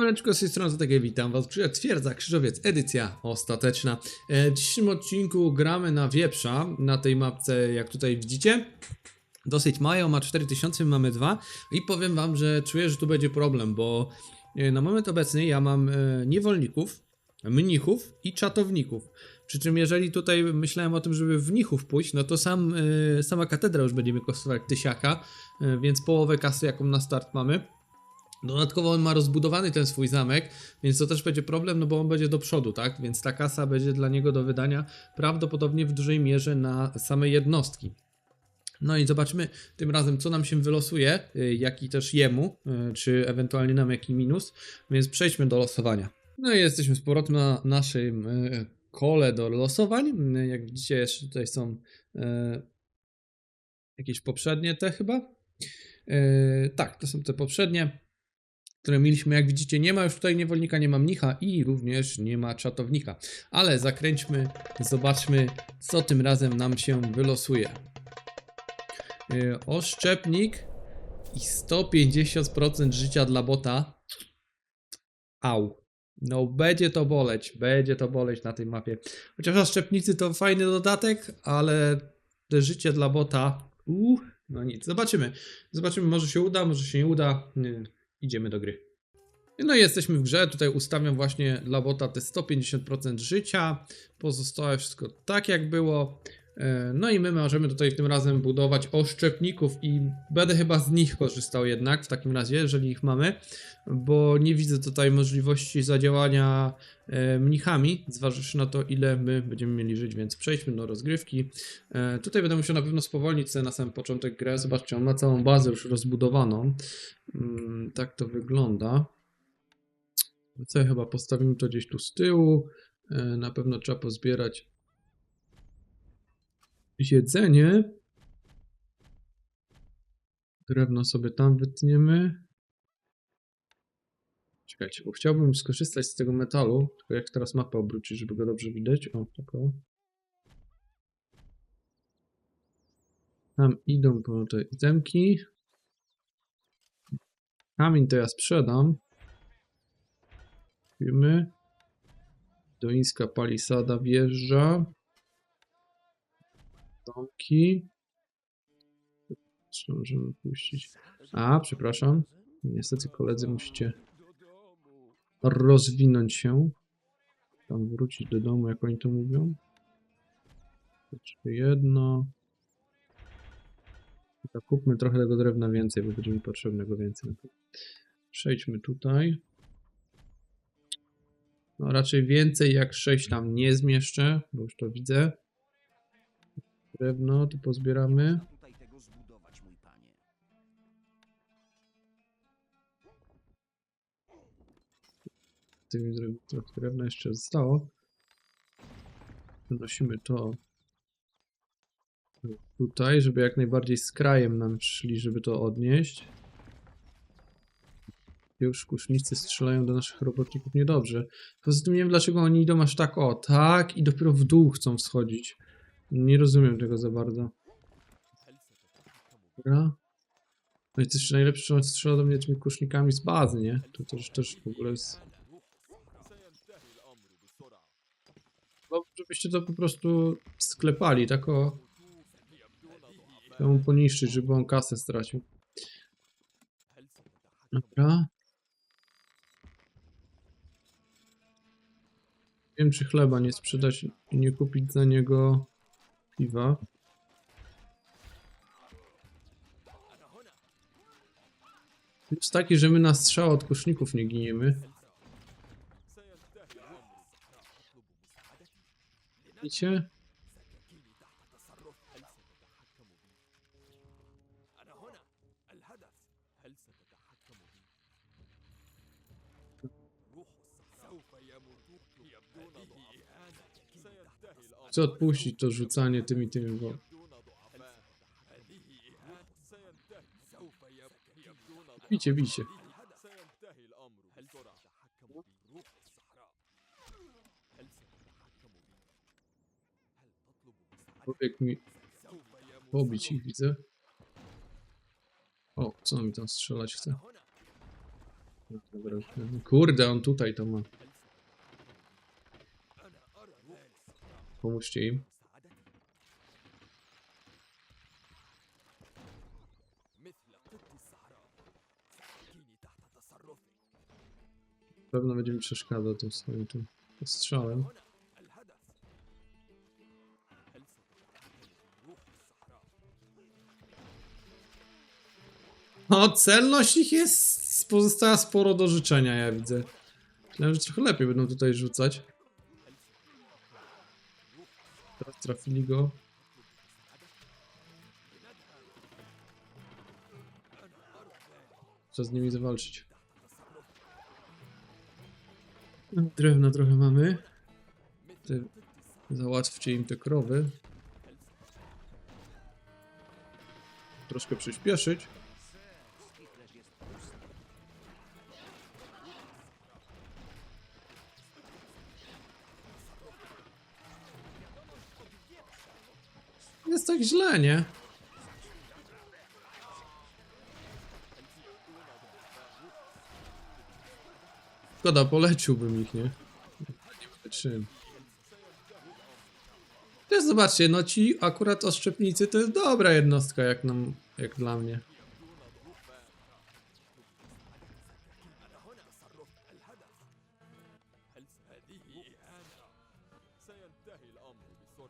Siemaneczko, z tej strony takie witam was. Przyjaciół Twierdza Krzyżowiec, edycja ostateczna. E, W dzisiejszym odcinku gramy na wieprza, na tej mapce, jak tutaj widzicie. Dosyć mają, ma 4000, my mamy 2 i powiem wam, że czuję, że tu będzie problem, bo e, na moment obecny ja mam e, niewolników, mnichów i czatowników. Przy czym jeżeli tutaj myślałem o tym, żeby w mnichów pójść, no to sam, sama katedra już będzie mi kosztować tysiaka, więc połowę kasy jaką na start mamy. Dodatkowo on ma rozbudowany ten swój zamek, więc to też będzie problem, no bo on będzie do przodu, tak? Więc ta kasa będzie dla niego do wydania prawdopodobnie w dużej mierze na same jednostki. No i zobaczmy tym razem, co nam się wylosuje, y, jaki też jemu, y, czy ewentualnie nam jaki minus, więc przejdźmy do losowania. No i jesteśmy z powrotem na naszym y, kole do losowań. Jak widzicie, jeszcze tutaj są jakieś poprzednie te chyba. Tak, to są te poprzednie które mieliśmy, jak widzicie, nie ma już tutaj niewolnika, nie ma mnicha i również nie ma czatownika. Ale zakręćmy, zobaczmy, co tym razem nam się wylosuje. Yy, Oszczepnik i 150% życia dla bota. Au. No, będzie to boleć, będzie to boleć na tej mapie. Chociaż oszczepnicy to fajny dodatek, ale te życie dla bota. Uh, no nic, zobaczymy. Zobaczymy, może się uda, może się nie uda. Idziemy do gry. No i jesteśmy w grze, tutaj ustawiam właśnie dla bota te 150% życia, pozostałe wszystko tak jak było. E, No i my możemy tutaj tym razem budować oszczepników i będę chyba z nich korzystał jednak w takim razie, jeżeli ich mamy, bo nie widzę tutaj możliwości zadziałania e, mnichami, zważywszy na to ile my będziemy mieli żyć, więc przejdźmy do rozgrywki. E, Tutaj będę musiał na pewno spowolnić sobie na sam początek grę, zobaczcie, on ma całą bazę już rozbudowaną. Mm, Tak to wygląda. Co chyba postawimy to gdzieś tu z tyłu. Na pewno trzeba pozbierać jedzenie. Drewno sobie tam wytniemy. Czekajcie, bo chciałbym skorzystać z tego metalu. Tylko jak teraz mapę obrócić, żeby go dobrze widać. O, tak o. Tam idą po te itemki. Kamień to ja sprzedam. Wiemy. Doińska palisada wjeżdża. Domki. Co możemy puścić? A, przepraszam. Niestety koledzy musicie rozwinąć się. Tam wrócić do domu, jak oni to mówią. Jeszcze jedno. Zakupmy trochę tego drewna więcej, bo będzie mi potrzebnego więcej. Przejdźmy tutaj. No raczej więcej jak 6 tam nie zmieszczę, bo już to widzę. Drewno tu pozbieramy. Tymi trochę drewna jeszcze zostało. Przenosimy to tutaj, żeby jak najbardziej z krajem nam szli, żeby to odnieść. Już kusznicy strzelają do naszych robotników niedobrze. Poza tym nie wiem dlaczego oni idą aż tak o, tak i dopiero w dół chcą wschodzić. Nie rozumiem tego za bardzo. Dobra. No i też najlepsze, że on strzela do mnie tymi kusznikami z bazy, nie? To też, też w ogóle jest... No, żebyście to po prostu sklepali, tak o... Chcę poniszczyć, żeby on kasę stracił. Dobra. Wiem, czy chleba nie sprzedać i nie kupić za niego piwa. Jest taki, że my na strzał od kuszników nie giniemy. Widzicie? Chcę odpuścić to rzucanie tymi tymi, bo bicie, bicie. Pobiegł mi pobić ich, widzę. O, co on mi tam strzelać chce? Dobra. Kurde, on tutaj to ma. Pomóżcie im. Pewno będzie mi przeszkadzał tym swoim tym strzałem. O, celność ich jest, pozostała sporo do życzenia, ja widzę. Myślałem, że trochę lepiej będą tutaj rzucać. Teraz trafili go. Trzeba z nimi zawalczyć. Drewna trochę mamy. Te, załatwcie im te krowy. Troszkę przyspieszyć. Nie? Szkoda, poleciłbym ich, nie? Nie czym. Zobaczcie, no ci akurat oszczepnicy to jest dobra jednostka, jak nam, jak dla mnie.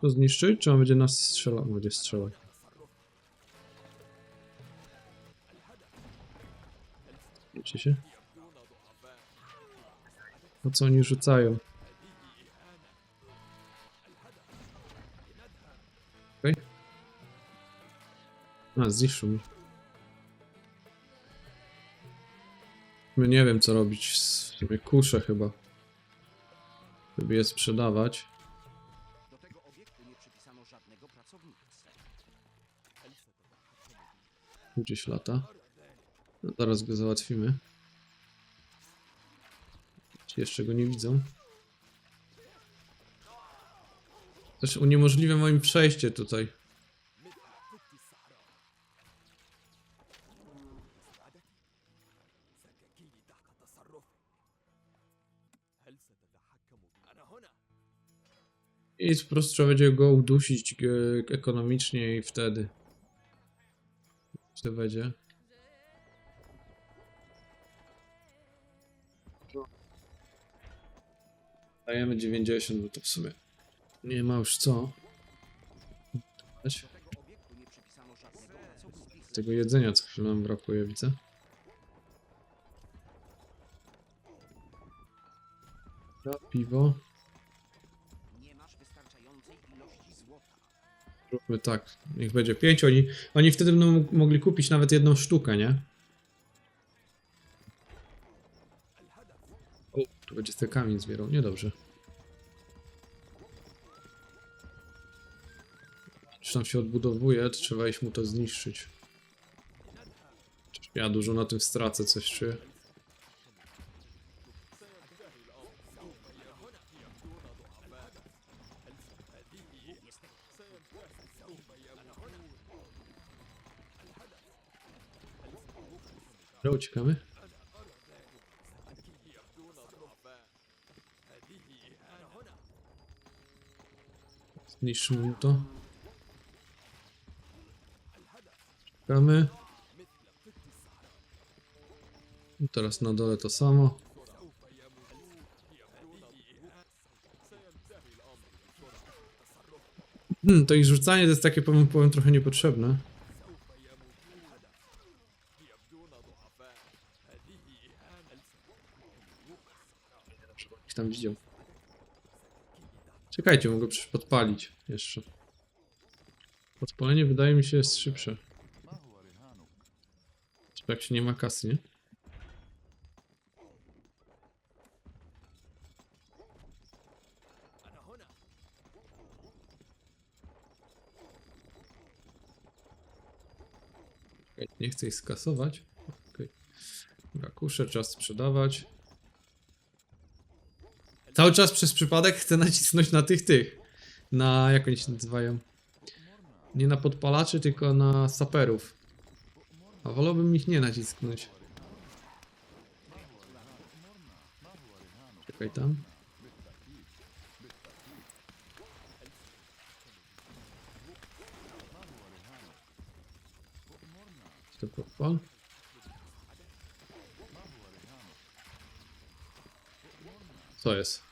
To zniszczyć, czy on będzie nas strzelał? Będzie strzelał. Wiecie się? Co oni rzucają? Okej. A, zniszczył mi. My nie wiem co robić. Sobie kuszę chyba. Żeby je sprzedawać. Gdzieś lata. No, zaraz go załatwimy. Jeszcze go nie widzą. Też uniemożliwia moim przejście tutaj. I po prostu trzeba będzie go udusić e, ekonomicznie i wtedy. To będzie. Dajemy 90, bo to w sumie nie ma już co. Tego jedzenia co chwilę nam brakuje, widzę. Piwo. Róbmy tak. Niech będzie 5. Oni, oni wtedy będą mogli kupić nawet jedną sztukę, nie? O, tu będzie ten kamień zbierał. Niedobrze. Czy tam się odbudowuje, to trzeba iść mu to zniszczyć. Ja dużo na tym stracę, coś czuję. Uciekamy. Zniszczymy to. Czekamy. I teraz na dole to samo. Hmm, to ich rzucanie to jest takie, powiem, powiem trochę niepotrzebne. Czekajcie, mogę przecież podpalić jeszcze. Podpalenie wydaje mi się jest szybsze. Jak się nie ma kasy, nie? Nie chcę ich skasować. Okay. Kuszę, czas sprzedawać. Cały czas przez przypadek chcę nacisnąć na tych, tych. Na, jak oni się nazywają? Nie na podpalaczy, tylko na saperów. A wolałbym ich nie nacisknąć. Czekaj tam. To podpal. Co jest?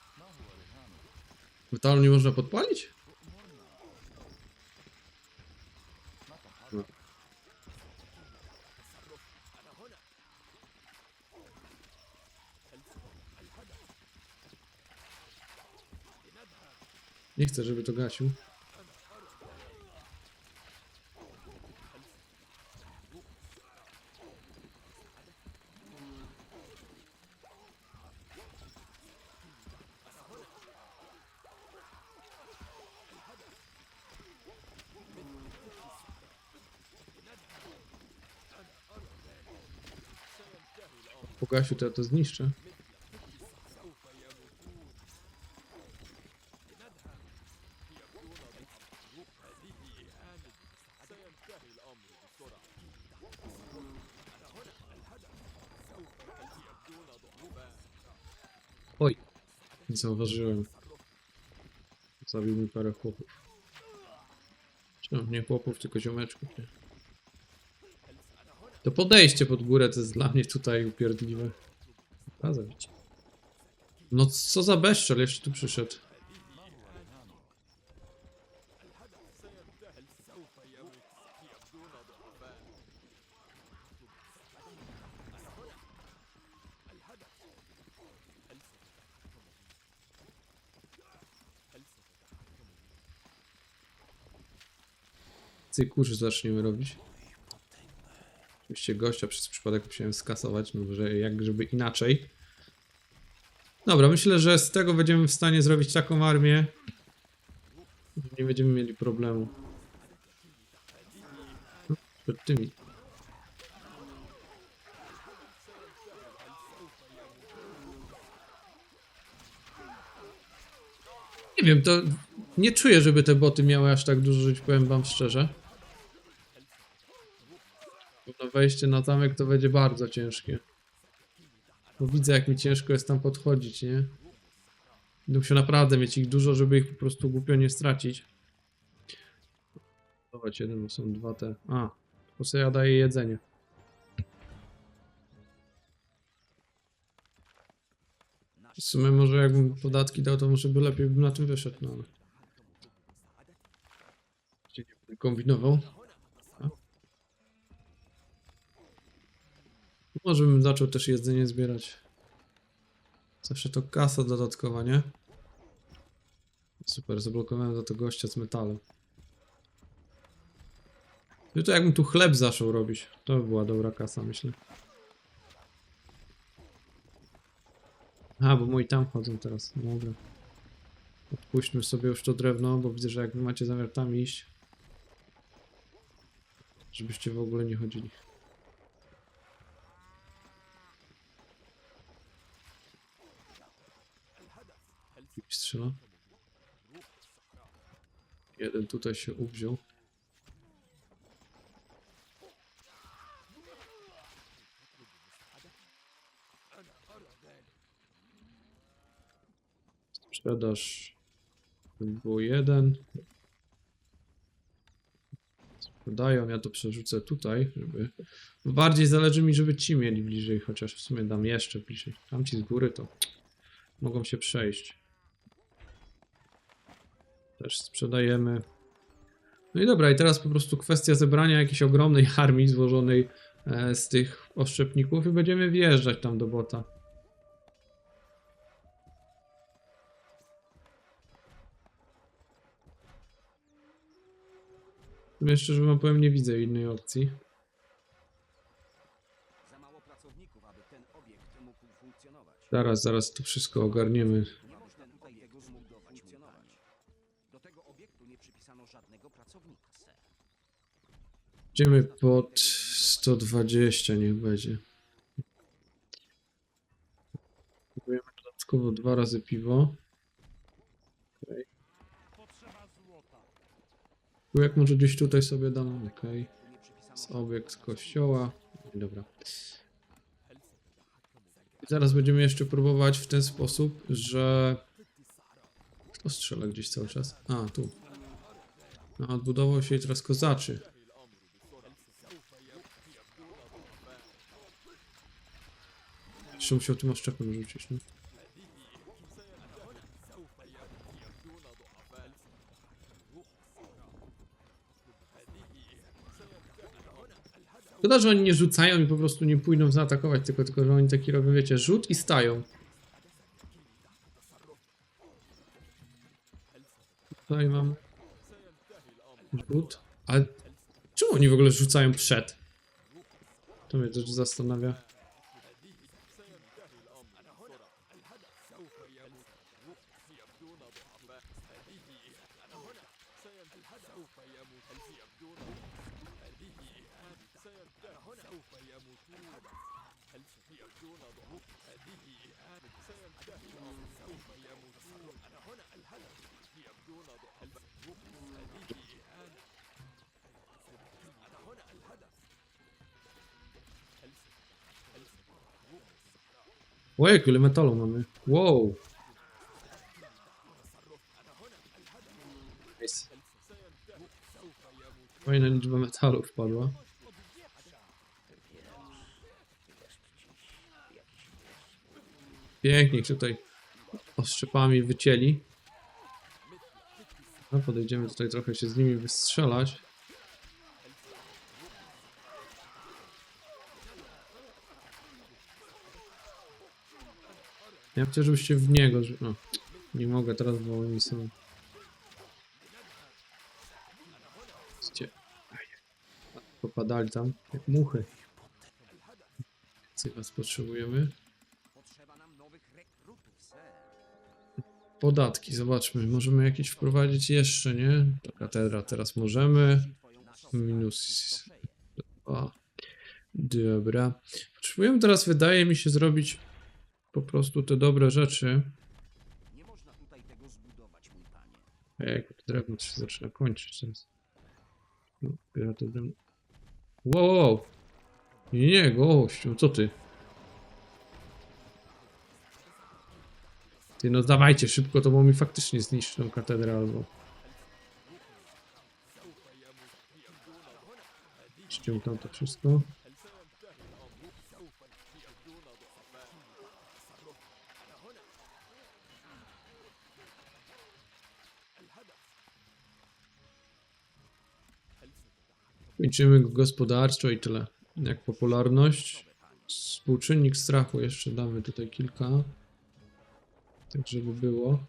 Metalu nie można podpalić? Nie chcę, żeby to gasił. Pogasiu to ja to zniszczę. Oj, nie zauważyłem. Zabił mi parę chłopów. Czy nie chłopów, tylko ziomeczków, nie? To podejście pod górę to jest dla mnie tutaj upierdliwe. Zabić. No co za bezczel jeszcze tu przyszedł. Cykurzy zaczniemy robić. Oczywiście gościa przez przypadek musiałem skasować, no że jak żeby inaczej. Dobra, myślę, że z tego będziemy w stanie zrobić taką armię, że nie będziemy mieli problemu. Przed tymi. Nie wiem, to nie czuję, żeby te boty miały aż tak dużo żyć, powiem wam szczerze. Wejście na zamek to będzie bardzo ciężkie. Bo widzę jak mi ciężko jest tam podchodzić, nie? Będę musiał naprawdę mieć ich dużo, żeby ich po prostu głupio nie stracić. Dawać jeden, bo są dwa te. A, po sobie ja daję jedzenie. W sumie może jakbym podatki dał, to może by lepiej bym na tym wyszedł, no ale... Gdzie nie będę kombinował. Może bym zaczął też jedzenie zbierać. Zawsze to kasa dodatkowa, nie? Super, zablokowałem za to gościa z metalem. No to jakbym tu chleb zaczął robić, to by była dobra kasa, myślę. A, bo moi tam chodzą teraz. Dobra. Odpuśćmy sobie już to drewno, bo widzę, że jak wy macie zamiar tam iść, żebyście w ogóle nie chodzili. Strzela. Jeden tutaj się uwziął. Sprzedaż. Było jeden. Sprzedają, ja to przerzucę tutaj, żeby... Bardziej zależy mi, żeby ci mieli bliżej, chociaż w sumie dam jeszcze bliżej. Tam ci z góry to mogą się przejść. Też sprzedajemy. No i dobra, i teraz po prostu kwestia zebrania jakiejś ogromnej armii złożonej e, z tych oszczepników i będziemy wjeżdżać tam do bota. Jeszcze, że wam powiem, nie widzę innej opcji. Zaraz, zaraz to wszystko ogarniemy. Idziemy pod 120, niech będzie. Kupujemy dodatkowo dwa razy piwo. Tu Jak może gdzieś tutaj sobie dam, przypisano Z obiekt kościoła. Dobra. I zaraz będziemy jeszcze próbować w ten sposób, że... Kto strzela gdzieś cały czas? A, tu. No, odbudował się teraz kozaczy. Jeszcze musiał tym oszczepem rzucić, no. Szkoda, że oni nie rzucają i po prostu nie pójdą zaatakować, tylko, tylko że oni taki robią, wiecie, rzut i stają. Tutaj mam rzut. Ale czemu oni w ogóle rzucają przed? To mnie też zastanawia. Ojej, ile metalu mamy. Wow. Nice. Fajna liczba metalu wpadła. Pięknie tutaj oszczepami wycięli. No, podejdziemy tutaj trochę się z nimi wystrzelać. Ja chciałem, żebyście w niego. No, nie mogę teraz, bo oni są. Gdzie? Popadali tam jak muchy. Więcej was potrzebujemy. Podatki, zobaczmy. Możemy jakieś wprowadzić jeszcze, nie? To katedra teraz możemy. Minus dwa. Dobra. Potrzebujemy teraz, wydaje mi się, zrobić po prostu te dobre rzeczy. Nie można tutaj tego zbudować, mój panie. Jak to drewno się zaczyna kończyć teraz. No, biorę to drewno. Wow, wow. Nie, gościu, co ty? Ty, no dawajcie szybko, to bo mi faktycznie zniszczy tą katedrę albo... Ściągam to wszystko. Kończymy go gospodarczo i tyle. Jak popularność. Współczynnik strachu jeszcze damy tutaj kilka. Tak żeby było.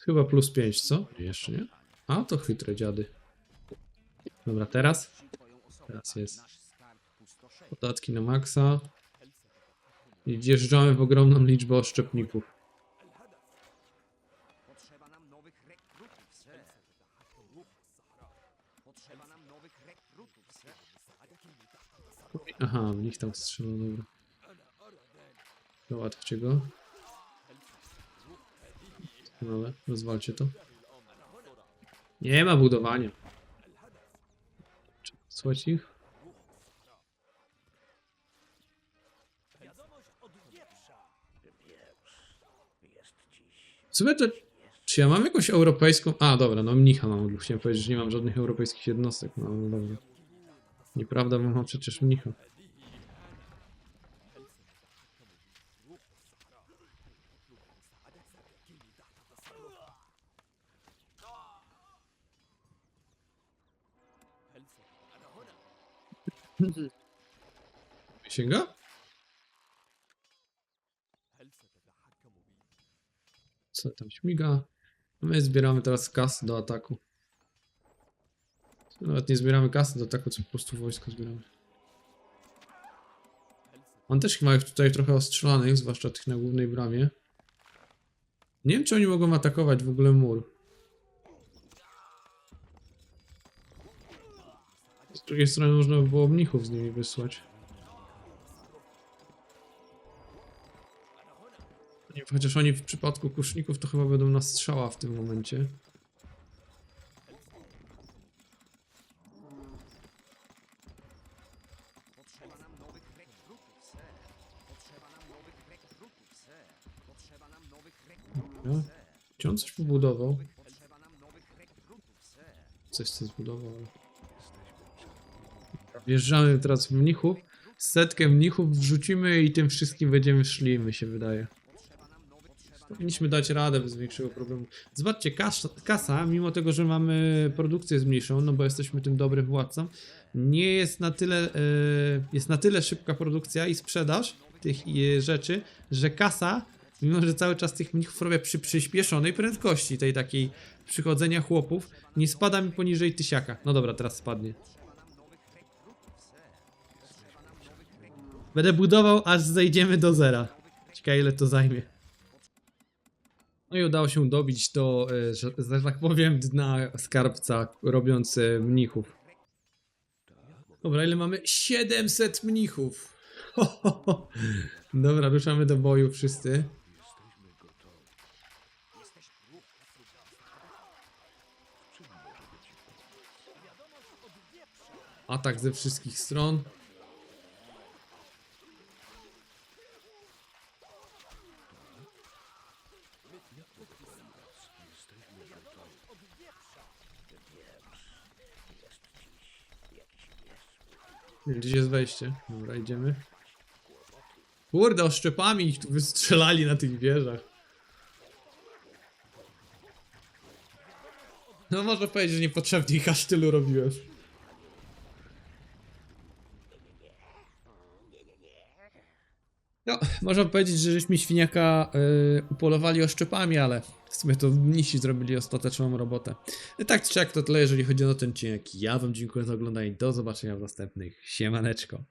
Chyba plus 5, co? Jeszcze nie. A to chytre dziady. Dobra, teraz? Teraz jest. Podatki na maksa. I wjeżdżamy w ogromną liczbę oszczepników. Aha, w nich tam strzelą, dobra. Załatwcie go. Doskonale, rozwalcie to. Nie ma budowania. Słuchać ich. W sumie to, czy ja mam jakąś europejską... A, dobra, no mnicha mam. Chciałem powiedzieć, że nie mam żadnych europejskich jednostek. No, no dobra. Nieprawda, bo mam przecież mnicha. Sięga? Co tam śmiga? My zbieramy teraz kasy do ataku. Nawet nie zbieramy kasy do ataku, co po prostu wojsko zbieramy. On też ma ich tutaj trochę ostrzelanych, zwłaszcza tych na głównej bramie. Nie wiem, czy oni mogą atakować w ogóle mur. Z drugiej strony można by było mnichów z nimi wysłać. Chociaż oni w przypadku kuszników to chyba będą na strzała w tym momencie. Dobra. Gdzie on coś pobudował? Coś co zbudował. Wjeżdżamy teraz w mnichów. Setkę mnichów wrzucimy i tym wszystkim będziemy szli, mi się wydaje. Powinniśmy dać radę bez większego problemu. Zobaczcie, kasa, kasa, mimo tego, że mamy produkcję zmniejszoną, no bo jesteśmy tym dobrym władcą, nie jest na tyle, e, jest na tyle szybka produkcja i sprzedaż tych e, rzeczy, że kasa, mimo że cały czas tych mnichów robię przy przyspieszonej prędkości, tej takiej przychodzenia chłopów, nie spada mi poniżej tysiaka. No dobra, teraz spadnie. Będę budował, aż zejdziemy do zera. Ciekawe ile to zajmie. No i udało się dobić do, e, że, tak powiem, dna skarbca, robiąc mnichów. Dobra, ile mamy? 700 mnichów! Dobra, ruszamy do boju wszyscy. Atak ze wszystkich stron. Gdzieś jest wejście. Dobra, idziemy. Kurde, oszczepami ich tu wystrzelali na tych wieżach. No można powiedzieć, że niepotrzebnie ich aż tylu robiłem. No, można powiedzieć, że żeśmy świniaka y, upolowali oszczepami, ale w sumie to mnisi zrobili ostateczną robotę. I tak czy jak to tyle, jeżeli chodzi o ten odcinek. Ja wam dziękuję za oglądanie. Do zobaczenia w następnych. Siemaneczko.